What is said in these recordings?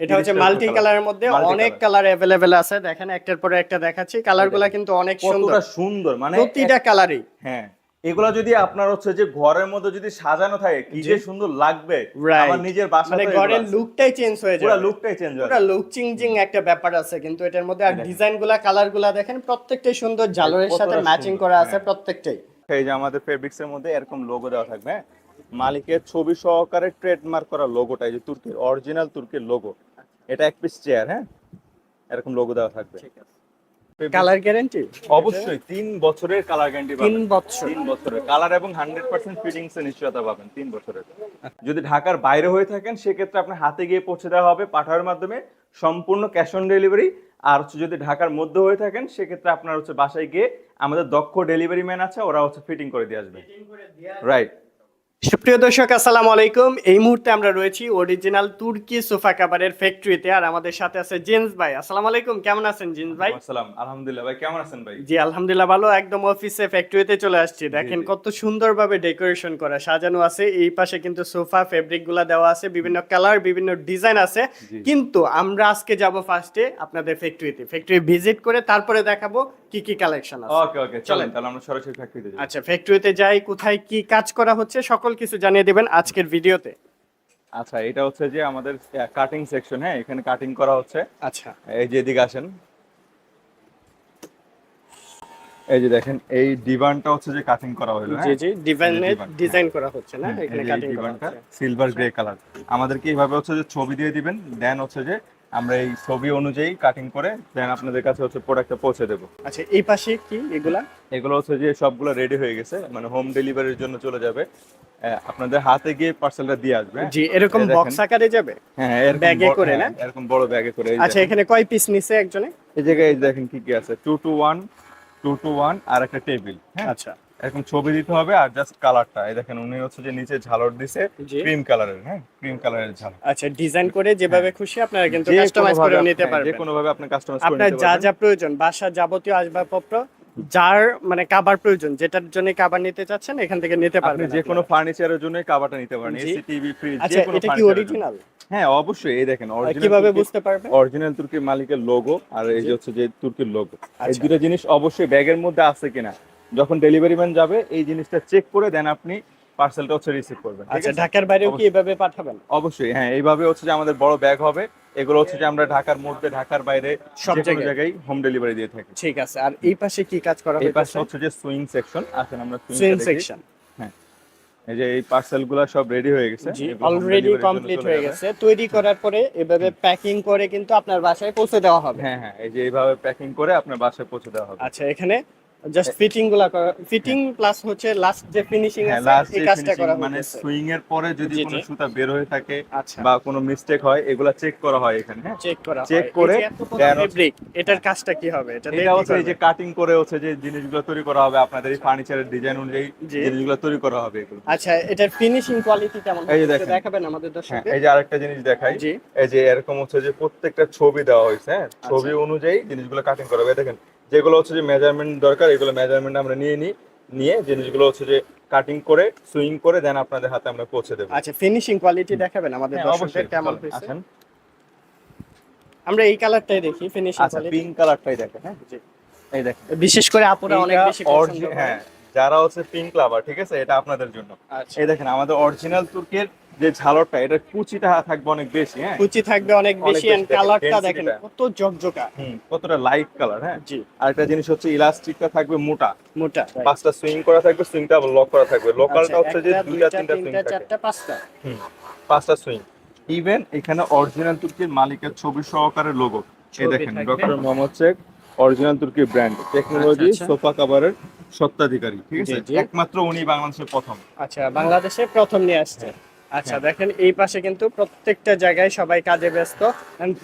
এটা হচ্ছে মাল্টি। কালারের মধ্যে অনেক কালার অ্যাভেলেবেল আছে। দেখেন একটার পরে একটা দেখাচ্ছি। কালারগুলো কিন্তু অনেক সুন্দর। সুন্দর মানে প্রতিটা কালারই হ্যাঁ এগুলা যদি আপনার হচ্ছে যে ঘরের মধ্যে যদি সাজানো থাকে কি যে সুন্দর লাগবে। আমার নিজের বাসা মানে ঘরের লুকটাই চেঞ্জ হয়ে যায় পুরো লুকটাই চেঞ্জ হয় পুরো হয় লুক চিংজিং একটা ব্যাপার আছে। কিন্তু এটার মধ্যে আর দেখেন। ডিজাইনগুলা কালারগুলা দেখেন প্রত্যেকটাই সুন্দর জালোরের সাথে ম্যাচিং করা আছে হ্যাঁ। প্রত্যেকটাই। এই যে আমাদের ফেব্রিক্স এর মধ্যে এরকম লোগো দেওয়া থাকবে হ্যাঁ? মালিকের ছবি সহকারে ট্রেডমার্ক করা লোগোটা এই যে তুর্কির অরিজিনাল তুর্কির লোগো এটা এক পিস চেয়ার হ্যাঁ? এরকম লোগো দেওয়া থাকবে। কালার গ্যারান্টি অবশ্যই তিন বছরের কালার গ্যারান্টি তিন বছর। তিন বছরের। কালার এবং হান্ড্রেড পার্সেন্ট ফিটিংস এর নিশ্চয়তা পাবেন তিন বছরের। যদি ঢাকার বাইরে হয়ে থাকেন সেক্ষেত্রে আপনার হাতে গিয়ে পৌঁছে দেওয়া হবে পাঠানোর মাধ্যমে। সম্পূর্ণ ক্যাশ অন ডেলিভারি আর হচ্ছে যদি ঢাকার মধ্যে হয়ে থাকেন সেক্ষেত্রে আপনার হচ্ছে বাসায় গিয়ে আমাদের দক্ষ ডেলিভারি ম্যান আছে ওরা হচ্ছে ফিটিং করে দিয়ে আসবে। রাইট সুপ্রিয় দর্শক আসসালামু আলাইকুম। এই মুহূর্তে আমরা রয়েছি অরিজিনাল তুর্কি সোফা কাভারের ফ্যাক্টরিতে আর আমাদের সাথে আছে জেন্স ভাই। আসসালামু আলাইকুম কেমন আছেন জেন্স ভাই? আসসালাম। আলহামদুলিল্লাহ ভাই কেমন আছেন ভাই? জি আলহামদুলিল্লাহ ভালো। একদম অফিসে ফ্যাক্টরিতে চলে আসছি। দেখেন কত সুন্দরভাবে ডেকোরেশন করা সাজানো আছে। এই পাশে কিন্তু সোফা ফেব্রিকগুলা দেওয়া আছে বিভিন্ন কালার বিভিন্ন ডিজাইন আছে। কিন্তু আমরা আজকে যাব ফার্স্টে আপনাদের ফ্যাক্টরিতে ফ্যাক্টরি ভিজিট করে তারপরে দেখাবো কি কি কালেকশন আছে। ওকে ওকে চলেন তাহলে আমরা সরাসরি ফ্যাক্টরিতে যাই। আচ্ছা ফ্যাক্টরিতে যাই কোথায় কি কাজ করা হচ্ছে সকল কিছু জানিয়ে দেবেন আজকের ভিডিওতে। আচ্ছা এটা হচ্ছে যে আমাদের কাটিং সেকশন হ্যাঁ এখানে কাটিং করা হচ্ছে। আচ্ছা। এই যে এদিকে আসেন। এই যে দেখেন এই ডিভানটা হচ্ছে যে কাটিং করা হলো জি জি ডিজাইনের divan, ডিজাইন করা হচ্ছে না? হ্যাঁ, এখানে কাটিং করা ডিভানটা সিলভার গ্রে কালার আমাদেরকে এইভাবে হচ্ছে যে ছবি দিয়ে দিবেন দেন হচ্ছে যে আমরা এই ছবি অনুযায়ী কাটিং করে দেন আপনাদের কাছে হচ্ছে প্রোডাক্টটা পৌঁছে দেবো। আচ্ছা এই পাশে কি এগুলা? এগুলো হচ্ছে যে সবগুলো রেডি হয়ে গেছে মানে হোম ডেলিভারির জন্য চলে যাবে। আপনাদের হাতে গিয়ে পার্সেলটা দিয়ে আসবে। হ্যাঁ? জি এরকম বক্স আকারে যাবে? হ্যাঁ Bag করে হ্যাঁ, না? এরকম বড় ব্যাগে করে আচ্ছা এখানে কয় পিস নিছে একজনে? এই জায়গায় দেখেন কি কি আছে। Two two one two two one আর একটা টেবিল হ্যাঁ? আচ্ছা। এরকম ছবি দিতে হবে আর জাস্ট কালারটা এই দেখেন উনি হচ্ছে যে নিচে ঝালর দিছে ক্রিম কালারের হ্যাঁ? ক্রিম কালারের ঝালর আচ্ছা ডিজাইন করে যেভাবে খুশি আপনারা কিন্তু কাস্টমাইজ করে নিতে আপনি- হ্যাঁ, যে কোনো ভাবে আপনি কাস্টমাইজ করে আপনার নিতে যা পারবেন। যা প্রয়োজন বাসার যাবতীয় আসবাবপত্র যার মানে কাবার প্রয়োজন যেটার জন্য কাবার নিতে চাচ্ছেন এখান থেকে নিতে আপনি পারবেন যে কোনো ফার্নিচারের জন্য কাভারটা নিতে পারেন এসি টিভি ফ্রিজ যে কোনো এটা কি। অরিজিনাল হ্যাঁ অবশ্যই এই দেখেন অরিজিনাল কীভাবে বুঝতে পারবেন? অরিজিনাল তুর্কির মালিকের লোগো আর এই যে হচ্ছে যে তুর্কির লোগো এই আচ্ছা। দুটো জিনিস অবশ্যই ব্যাগের মধ্যে আছে কিনা যখন ডেলিভারি ম্যান যাবে এই জিনিসটা চেক করে দেন আপনি পার্সেলটা হচ্ছে রিসিভ করবেন আচ্ছা ঢাকার বাইরেও কি এভাবে পাঠাবেন? অবশ্যই হ্যাঁ এইভাবে হচ্ছে যে আমাদের বড় ব্যাগ হবে। এগুলো হচ্ছে যে আমরা ঢাকার মধ্যে ঢাকার বাইরে সব জায়গায়? হোম ডেলিভারি দিয়ে থাকি। ঠিক আছে আর এই পাশে কি কাজ করা এই পাশে হচ্ছে যে সুইং সেকশন আসেন আমরা সুইং সেকশন হ্যাঁ এই যে এই পার্সেলগুলা সব রেডি হয়ে গেছে। অলরেডি কমপ্লিট হয়ে গেছে। তৈরি করার পরে এভাবে প্যাকিং করে কিন্তু আপনার বাসায় পৌঁছে দেওয়া হবে। হ্যাঁ হ্যাঁ এই যে এইভাবে প্যাকিং করে আপনার বাসায় পৌঁছে দেওয়া হবে। আচ্ছা এখানে জাস্ট ফিটিংগুলা ফিটিং প্লাস হচ্ছে লাস্ট যে ফিনিশিং হ্যাঁ আছে এই কাজটা করা মানে সুইং এর পরে যদি কোনো সুতা বের হয়ে থাকে আচ্ছা। বা কোনো মিস্টেক হয় এগুলা চেক করা হয় এখানে হ্যাঁ? চেক করা হয়। করে বড় then- fabric, এটার কাজটা কি হবে? এটা এটা হচ্ছে এই যে কাটিং করে হচ্ছে যে জিনিসগুলো তৈরি করা হবে আপনাদের এই ফার্নিচারের ডিজাইন অনুযায়ী। জিনিসগুলো তৈরি করা হবে এগুলো। আচ্ছা এটার ফিনিশিং কোয়ালিটি কেমন? এই যে দেখাবেন আমাদের হ্যাঁ দর্শকদের এই যে আরেকটা জিনিস দেখাই। এই যে এরকম হচ্ছে যে প্রত্যেকটা ছবি দেওয়া হয়েছে হ্যাঁ? আচ্ছা। ছবি অনুযায়ী জিনিসগুলো কাটিং করা হবে। দেখেন যেগুলো হচ্ছে যে মেজারমেন্ট দরকার এগুলো মেজারমেন্ট আমরা নিয়ে নিই নিয়ে জিনিসগুলো হচ্ছে যে কাটিং করে সুইং করে দেন আপনাদের হাতে আমরা পৌঁছে দেবো। আচ্ছা ফিনিশিং কোয়ালিটি দেখাবেন আমাদের হ্যাঁ, দর্শকদের কেমন চলেন, হয়েছে? আমরা এই কালারটাই দেখি ফিনিশিং আচ্ছা পিঙ্ক কালারটাই দেখেন হ্যাঁ। এই দেখেন। বিশেষ করে আপুরা অনেক বেশি পছন্দ হ্যাঁ যারা হচ্ছে পিঙ্ক লাভার ঠিক আছে এটা আপনাদের জন্য। আচ্ছা। এই দেখেন আমাদের অরিজিনাল তুর্কের যে ঝালরটা এটা কুচিটা থাকবে অনেক বেশি হ্যাঁ? কুচি থাকবে অনেক বেশি এন্ড কালারটা দেখেন কত জকজকা হুম, কতটা লাইট কালার হ্যাঁ? জি। আরেকটা জিনিস হচ্ছে ইলাস্টিকটা থাকবে মোটা। মোটা পাঁচটা সুইং করা থাকবে সুইংটা লক করা থাকবে। লোকালটা আচ্ছা, হচ্ছে যে দুইটা তিনটা সুইং থাকে চারটা পাঁচটা। হুম, পাঁচটা সুইং ইভেন এখানে অরিজিনাল তুর্কির মালিকের ছবি সহকারে লোগো এই দেখেন। ডক্টর মোহাম্মদ শেখ অরিজিনাল তুর্কি ব্র্যান্ড টেকনোলজি আচ্ছা, আচ্ছা। সোফা কাভারের সত্ত্বাধিকারী ঠিক আছে। একমাত্র উনি বাংলাদেশের প্রথম। আচ্ছা বাংলাদেশে প্রথম নিয়ে আসছে। আচ্ছা। দেখেন এই পাশে কিন্তু প্রত্যেকটা জায়গায় সবাই কাজে ব্যস্ত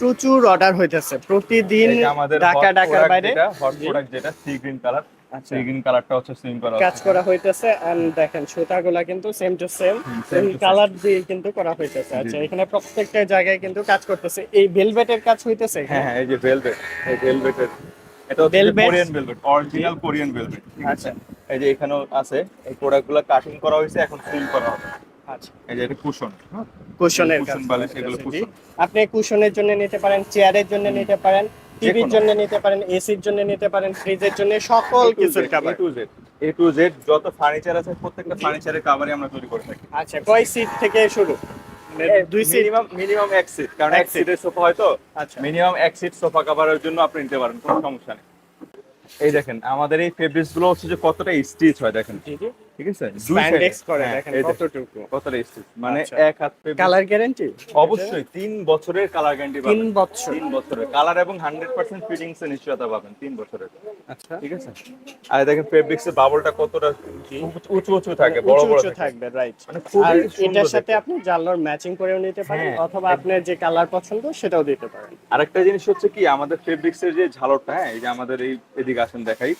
প্রচুর অর্ডার হইতেছে। প্রতিদিন আমাদের ঢাকা ঢাকার বাইরে। হট প্রোডাক্ট যেটা sea green colour sea green কালারটা হচ্ছে সুইং করা কাজ করা হইতেছে এন্ড দেখেন সুতাগুলা কিন্তু সেম টু সেম। কালার দিয়ে কিন্তু করা হইতেছে। আচ্ছা এখানে প্রত্যেকটা জায়গায় কিন্তু কাজ করতেছে। এই ভেলভেটের কাজ হইতেছে হ্যাঁ হ্যাঁ এই যে ভেলভেট এই ভেলভেটের এটা হচ্ছে Korean velvet original Korean velvet আচ্ছা। এই যে এখানেও আছে এই প্রোডাক্টগুলো কাটিং করা হয়েছে এখন সিল করা হবে। আচ্ছা এই যে এটা কুশন কুশনের কুশন বালিশ, এগুলো কুশন। আপনি কুশনের জন্য নিতে পারেন চেয়ারের জন্য নিতে পারেন টিভির জন্য নিতে পারেন এসির জন্য নিতে পারেন ফ্রিজের জন্য সকল কিছুর cover to Z A to Z যত ফার্নিচার আছে প্রত্যেকটা ফার্নিচারের কাভারই আমরা তৈরি করে থাকি। আচ্ছা কয় সিট থেকে শুরু? দুই সিট মিনিমাম মিনিমাম এক সিট কারণ এক সিটের সোফা হয়তো আচ্ছা। মিনিমাম এক সিট সোফা কাভারের জন্য আপনি নিতে পারেন কোনো সমস্যা নেই। এই দেখেন আমাদের এই ফেব্রিক্সগুলো হচ্ছে যে কতটা স্টিচ হয় দেখেন। ঠিক আছে? স্প্যান্ডেক্স করে হ্যাঁ, দেখেন কতটুকু কতটা স্টিচ মানে আচ্ছা। এক হাত fabric- কালার গ্যারান্টি অবশ্যই তিন বছরের কালার গ্যারান্টি তিন পাবেন বছর। তিন বছরের। কালার এবং হান্ড্রেড পার্সেন্ট ফিটিংস এর নিশ্চয়তা পাবেন তিন বছরের। আচ্ছা। ঠিক আছে? আর দেখেন ফেব্রিক্স বাবলটা কতটা উঁচু উঁচু থাকে বড় বড় থাকবে রাইট মানে আর এটার সাথে আপনি জানলার ম্যাচিং করেও নিতে পারেন হ্যাঁ, অথবা আপনার যে কালার পছন্দ সেটাও দিতে পারেন। আরেকটা জিনিস হচ্ছে কি আমাদের ফেব্রিক্স এর যে ঝালরটা হ্যাঁ এই যে আমাদের এই এদিকে আসেন দেখাই।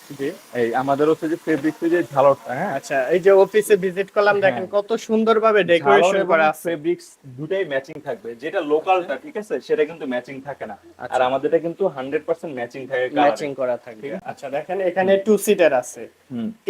এই আমাদের হচ্ছে যে ফেব্রিক্স এর যে ঝালরটা হ্যাঁ আচ্ছা এই যে অফিসে ভিজিট করলাম দেখেন কত সুন্দরভাবে ডেকোরেশন করা আছে। ফেব্রিক্স দুটাই ম্যাচিং থাকবে। যেটা লোকালটা ঠিক আছে সেটা কিন্তু ম্যাচিং থাকে না। আচ্ছা। আর আমাদেরটা কিন্তু 100% ম্যাচিং থাকে ম্যাচিং করা থাকবে আচ্ছা দেখেন এখানে টু সিটার আছে।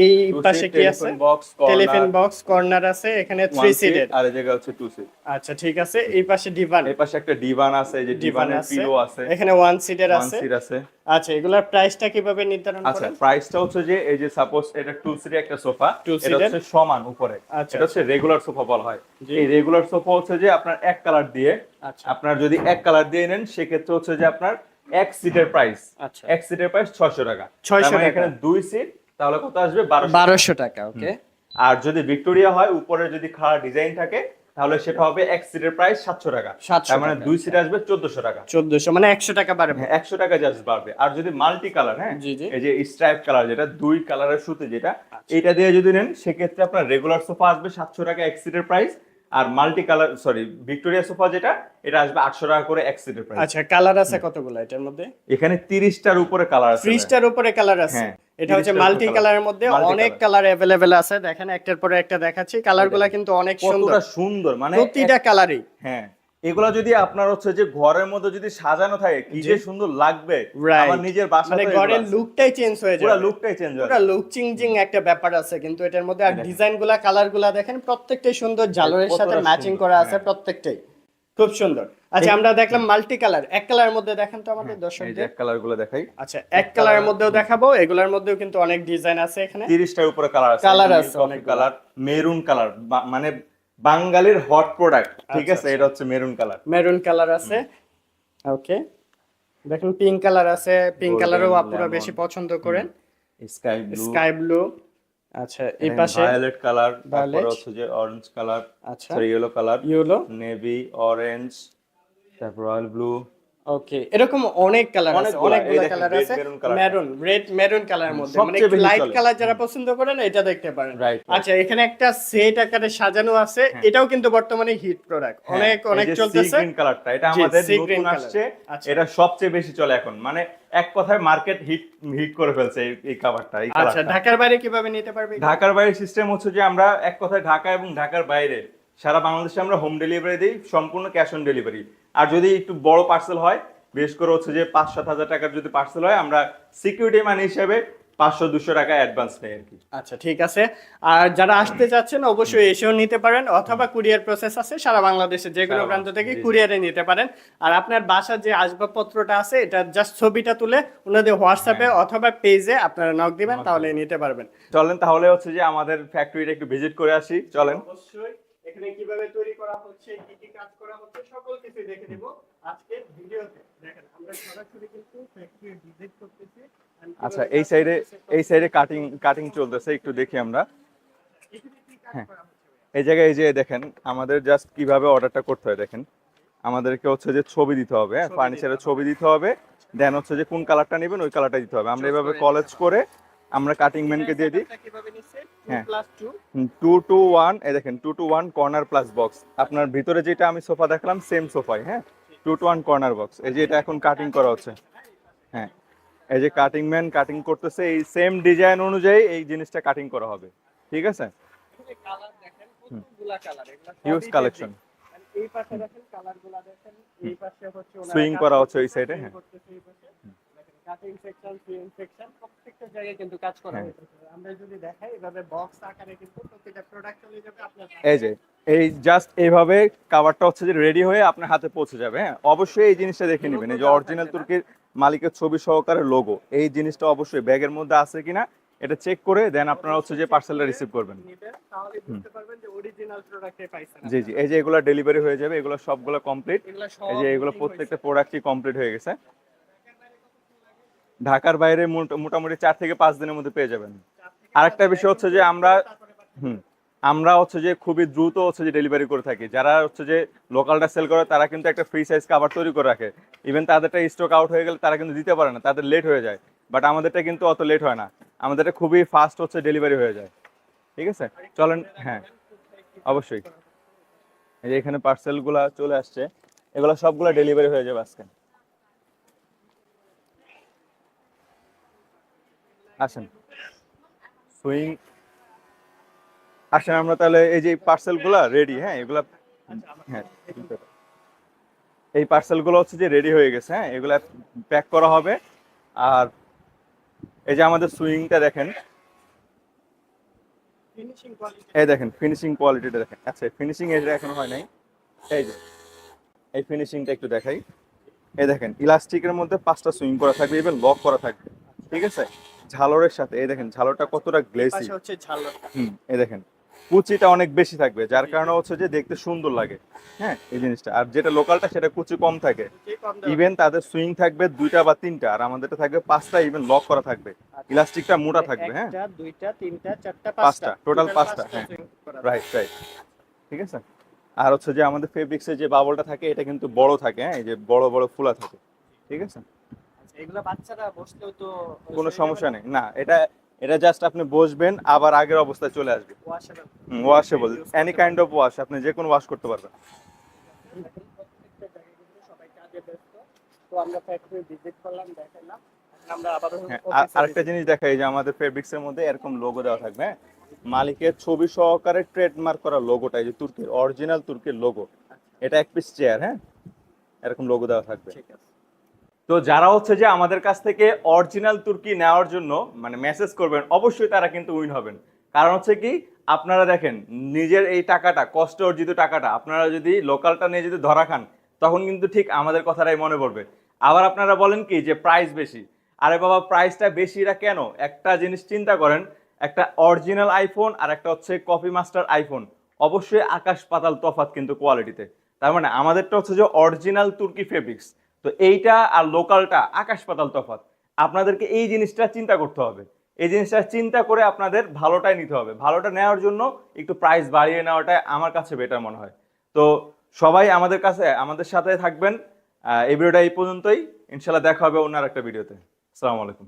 এই পাশে কি আছে? বক্স টেলিফোন বক্স কর্নার আছে এখানে থ্রি সিটের আর এই জায়গা হচ্ছে টু সিট আচ্ছা ঠিক আছে এই পাশে ডিভান এই পাশে একটা ডিভান আছে যে ডিভান ডিভানের পিলো আছে। এখানে ওয়ান সিটের ওয়ান আছে। সিট আছে। আচ্ছা এগুলার প্রাইসটা কীভাবে নির্ধারণ আচ্ছা করেন? প্রাইসটা হচ্ছে যে এই যে সাপোজ এটা টু সিটের একটা সোফা এটা হচ্ছে সমান উপরে। আচ্ছা, এটা হচ্ছে রেগুলার সোফা বলা হয়। এই রেগুলার সোফা হচ্ছে যে আপনার এক কালার দিয়ে। আচ্ছা। আপনার যদি এক কালার দিয়ে নেন সেক্ষেত্রে হচ্ছে যে আপনার এক সিটের প্রাইস আচ্ছা। এক সিটের প্রাইস ছয়শো টাকা। 600 তার মানে। এখানে দুই সিট তাহলে কত আসবে? বারোশো বারোশো টাকা। ওকে আর যদি ভিক্টোরিয়া হয় উপরে যদি খাড়া ডিজাইন থাকে তাহলে সেটা হবে এক সিটের প্রাইস সাতশো টাকা। 700 তার মানে দুই সিট আসবে চোদ্দশো টাকা। চোদ্দশো মানে একশো টাকা বাড়বে। হ্যাঁ একশো টাকা জাস্ট বাড়বে। আর যদি মাল্টি কালার হ্যাঁ। এই যে স্ট্রাইপ কালার যেটা দুই কালারের সুতে যেটা আচ্ছা। এটা দিয়ে যদি নেন সেক্ষেত্রে আপনার রেগুলার সোফা আসবে সাতশো টাকা এক সিটের প্রাইস আর multi colour sorry Victoria sofa যেটা এটা আসবে আটশো টাকা করে এক সিটের প্রাইস আচ্ছা কালার আছে কতগুলো এটার মধ্যে? এখানে তিরিশটার উপরে কালার আছে। ফ্রিজটার উপরে কালার আছে। হ্যাঁ, এটা হচ্ছে মাল্টি কালারের মধ্যে অনেক কালার অ্যাভেলেবেল আছে দেখেন একটার পরে একটা দেখাচ্ছি। কালারগুলো কিন্তু অনেক সুন্দর। সুন্দর মানে প্রতিটা কালারই হ্যাঁ এগুলা যদি আপনার হচ্ছে যে ঘরের মধ্যে যদি সাজানো থাকে কি যে সুন্দর লাগবে. আমার নিজের বাসা মানে ঘরের লুকটাই চেঞ্জ হয়ে যায় পুরো লুকটাই চেঞ্জ হয় পুরো হয় লুক চিংজিং একটা ব্যাপার আছে কিন্তু এটার মধ্যে আর দেখেন। ডিজাইনগুলা কালার দেখেন প্রত্যেকটাই সুন্দর জালোরের সাথে ম্যাচিং করা আছে হ্যাঁ। প্রত্যেকটাই। খুব সুন্দর। আচ্ছা আমরা দেখলাম মাল্টি কালার। এক কালারের মধ্যে দেখেন তো আমাদের এই যে দর্শকদের কালারগুলো দেখাই। আচ্ছা এক কালারের মধ্যেও দেখাবো। এগুলার মধ্যেও কিন্তু অনেক ডিজাইন আছে এখানে। তিরিশটার উপরে কালার আছে। Colour আছে অনেক কালার মেরুন কালার মানে বাঙালির হট প্রোডাক্ট ঠিক আচ্ছা, আছে এটা হচ্ছে মেরুন কালার। মেরুন কালার আছে। ওকে। দেখুন পিঙ্ক কালার আছে। পিঙ্ক কালারও lemon। বেশি পছন্দ করেন। স্কাই ব্লু স্কাই ব্লু আচ্ছা এই পাশে ভায়োলেট কালার তারপর হচ্ছে যে অরেঞ্জ কালার আচ্ছা। Yellow colour yellow navy orange তারপর রয়্যাল ব্লু ওকে এরকম অনেক কালার আছে। অনেকগুলো কালার আছে। মেরুন রেড মেরুন কালার মধ্যে। মানে লাইট কালার যারা পছন্দ করেন এটা দেখতে পারেন. আচ্ছা এখানে একটা সেট আকারে সাজানো আছে। এটাও কিন্তু বর্তমানে হিট প্রোডাক্ট হ্যাঁ, অনেক অনেক চলতেছে। গ্রিন কালারটা এটা আমাদের নতুন আসছে। আচ্ছা। এটা সবচেয়ে বেশি চলে এখন। মানে এক কথায় মার্কেট হিট হিট করে ফেলছে এই- কাভারটা এই আচ্ছা ঢাকার বাইরে কীভাবে নিতে পারবে? ঢাকার বাইরে সিস্টেম হচ্ছে যে আমরা এক কথায় ঢাকা এবং ঢাকার বাইরে সারা বাংলাদেশে আমরা হোম ডেলিভারি দিই সম্পূর্ণ ক্যাশ অন ডেলিভারি আর যদি একটু বড় পার্সেল হয় বিশেষ করে হচ্ছে যে পাঁচ সাত হাজার টাকার যদি পার্সেল হয় আমরা সিকিউরিটি মানি হিসেবে পাঁচশো দুশো টাকা অ্যাডভান্স নেই আর কি। আচ্ছা ঠিক আছে। আর যারা আসতে চাচ্ছেন অবশ্যই এসেও নিতে পারেন অথবা কুরিয়ার প্রসেস আছে সারা বাংলাদেশে যে কোনো প্রান্ত থেকে। কুরিয়ারে নিতে পারেন। আর আপনার বাসার যে আসবাবপত্রটা আছে এটা জাস্ট ছবিটা তুলে ওনাদের হোয়াটসঅ্যাপে হ্যাঁ। অথবা পেজে আপনারা নক দিবেন তাহলে নিতে পারবেন। চলেন তাহলে হচ্ছে যে আমাদের ফ্যাক্টরিটা একটু ভিজিট করে আসি চলেন। অবশ্যই। এখানে কীভাবে তৈরি করা হচ্ছে কি কি কাজ করা হচ্ছে সকল কিছু দেখে দেব আজকে ভিডিওতে। দেখেন আমরা সরাসরি কিন্তু ফ্যাক্টরি ভিজিট করতেছি আচ্ছা এই সাইডে এই সাইডে কাটিং কাটিং চলতেছে একটু দেখি আমরা। হ্যাঁ। এই জায়গায় এই যে দেখেন আমাদের জাস্ট কীভাবে অর্ডারটা করতে হয় দেখেন। আমাদেরকে হচ্ছে যে ছবি দিতে হবে হ্যাঁ ফার্নিচারের ছবি দিতে হবে দেন হচ্ছে যে কোন কালারটা নেবেন ওই কালারটা দিতে হবে। আমরা এভাবে কলেজ করে আমরা কাটিং ম্যানকে দিয়ে দিই। সেটআপটা কীভাবে নিচ্ছে। 2 প্লাস 2 টু টু ওয়ান এই দেখেন two two one corner plus box আপনার ভিতরে যেটা আমি সোফা দেখলাম সেম সোফাই হ্যাঁ? Two two one corner box এই যে এটা এখন কাটিং করা হচ্ছে। হ্যাঁ। এই যে কাটিং ম্যান কাটিং করতেছে এই সেম ডিজাইন অনুযায়ী এই জিনিসটা কাটিং করা হবে। ঠিক আছে? হিউজ কালেকশন কাজ করা হচ্ছে ওই swing হ্যাঁ। কাটিং সেকশন সুইং সেকশন প্রত্যেকটা জায়গায় কিন্তু কাজ করা হ্যাঁ। হয়েছে আমরা যদি দেখাই এভাবে বক্স আকারে কিন্তু প্রতিটা প্রোডাক্ট চলে যাবে আপনার এই যে এই জাস্ট এইভাবে কাভারটা হচ্ছে যে রেডি হয়ে আপনার হাতে পৌঁছে যাবে হ্যাঁ? অবশ্যই এই জিনিসটা দেখে নেবেন। এই যে অরিজিনাল তুর্কির মালিকের ছবি সহকারে লোগো এই জিনিসটা অবশ্যই ব্যাগের মধ্যে আছে কিনা এটা চেক করে দেন আপনারা হচ্ছে যে পার্সেলটা রিসিভ করবেন। জি জি এই যে এগুলো ডেলিভারি হয়ে যাবে এগুলো সবগুলো কমপ্লিট এই যে এগুলো প্রত্যেকটা প্রোডাক্টই কমপ্লিট হয়ে গেছে। ঢাকার বাইরে মোট- মোটামুটি চার থেকে পাঁচ দিনের মধ্যে পেয়ে যাবেন। আরেকটা বিষয় হচ্ছে যে আমরা- হুম, আমরা হচ্ছে যে খুবই দ্রুত হচ্ছে যে ডেলিভারি করে থাকি। যারা হচ্ছে যে লোকালটা সেল করে, তারা কিন্তু একটা ফ্রি সাইজ কাভার তৈরি করে রাখে। ইভেন তাদেরটা স্টক আউট হয়ে গেলে তারা কিন্তু দিতে পারে না, তাদের লেট হয়ে যায়। বাট আমাদেরটা কিন্তু অত লেট হয় না। আমাদেরটা খুবই ফাস্ট হচ্ছে ডেলিভারি হয়ে যায়। ঠিক আছে? চলেন হ্যাঁ অবশ্যই। এই যে এখানে পার্সেলগুলো চলে আসছে, এগুলো সবগুলো ডেলিভারি হয়ে যাবে আজকে। আসেন। সুইং আসেন, আমরা তাহলে এই যে পার্সেল পার্সেলগুলো রেডি হ্যাঁ এগুলা হ্যাঁ এই পার্সেলগুলো হচ্ছে যে রেডি হয়ে গেছে হ্যাঁ এগুলা প্যাক করা হবে। আর এই যে আমাদের সুইংটা দেখেন। এই দেখেন ফিনিশিং কোয়ালিটিটা দেখেন। আচ্ছা ফিনিশিং এটা এখন হয় নাই। এই যে, এই ফিনিশিংটা একটু দেখাই। এই দেখেন ইলাস্টিকের মধ্যে পাঁচটা সুইং করা থাকবে ইভেন লক করা থাকবে। ঠিক আছে? ঝালরের সাথে এই দেখেন ঝালরটা কতটা গ্লেসি হচ্ছে ঝালর হুম এই দেখেন কুচিটা অনেক বেশি থাকবে যার কারণে হচ্ছে যে দেখতে সুন্দর লাগে হ্যাঁ এই জিনিসটা। আর যেটা লোকালটা সেটা কুচি কম থাকে। ইভেন তাদের সুইং থাকবে দুইটা বা তিনটা আর আমাদেরটা থাকবে পাঁচটা ইভেন লক করা থাকবে। আচ্ছা। ইলাস্টিকটা মোটা থাকবে হ্যাঁ। দুইটা তিনটা চারটা পাঁচটা, টোটাল পাঁচটা, হ্যাঁ। রাইট রাইট ঠিক আছে? আর হচ্ছে যে আমাদের ফেব্রিক্সের যে বাবলটা থাকে এটা কিন্তু বড় থাকে হ্যাঁ এই যে বড় বড় ফুলা থাকে। ঠিক আছে? আচ্ছা, এগুলা বাচ্চারা বসলেও তো কোনো সমস্যা নেই। না এটা এটা জাস্ট আপনি বসবেন আবার আগের অবস্থায় চলে আসবে। Washable any kind of wash আপনি যে কোনো ওয়াশ করতে পারবেন। হ্যাঁ আর- আরেকটা জিনিস দেখাই যে আমাদের ফেব্রিক্স এর মধ্যে এরকম লোগো দেওয়া থাকবে হ্যাঁ? মালিকের ছবি সহকারে ট্রেডমার্ক করা লোগোটা যে তুর্কির অরিজিনাল তুর্কির লোগো এটা এক পিস চেয়ার হ্যাঁ? এরকম লোগো দেওয়া থাকবে। ঠিক আছে। তো যারা হচ্ছে যে আমাদের কাছ থেকে অরিজিনাল তুর্কি নেওয়ার জন্য মানে মেসেজ করবেন, অবশ্যই তারা কিন্তু উইন হবেন। কারণ হচ্ছে কি, আপনারা দেখেন, নিজের এই টাকাটা, কষ্ট অর্জিত টাকাটা, আপনারা যদি লোকালটা নিয়ে যদি ধরা খান, তখন কিন্তু ঠিক আমাদের কথাটাই মনে পড়বে। আবার আপনারা বলেন কি যে প্রাইস বেশি। আরে বাবা প্রাইসটা বেশিটা কেন? একটা জিনিস চিন্তা করেন, একটা অরিজিনাল আইফোন আর একটা হচ্ছে কপি মাস্টার আইফোন অবশ্যই আকাশ পাতাল তফাৎ কিন্তু কোয়ালিটিতে তার মানে আমাদেরটা হচ্ছে যে অরিজিনাল তুর্কি ফেব্রিক্স তো এইটা আর লোকালটা, আকাশ পাতাল তফাত আপনাদেরকে এই জিনিসটা চিন্তা করতে হবে। এই জিনিসটা চিন্তা করে আপনাদের ভালোটাই নিতে হবে। ভালোটা নেওয়ার জন্য একটু প্রাইস বাড়িয়ে নেওয়াটাই আমার কাছে বেটার মনে হয়। তো সবাই আমাদের কাছে, আমাদের সাথে থাকবেন। এই ভিডিওটা এই পর্যন্তই। ইনশাল্লাহ দেখা হবে অন্য একটা ভিডিওতে। আসসালামু আলাইকুম।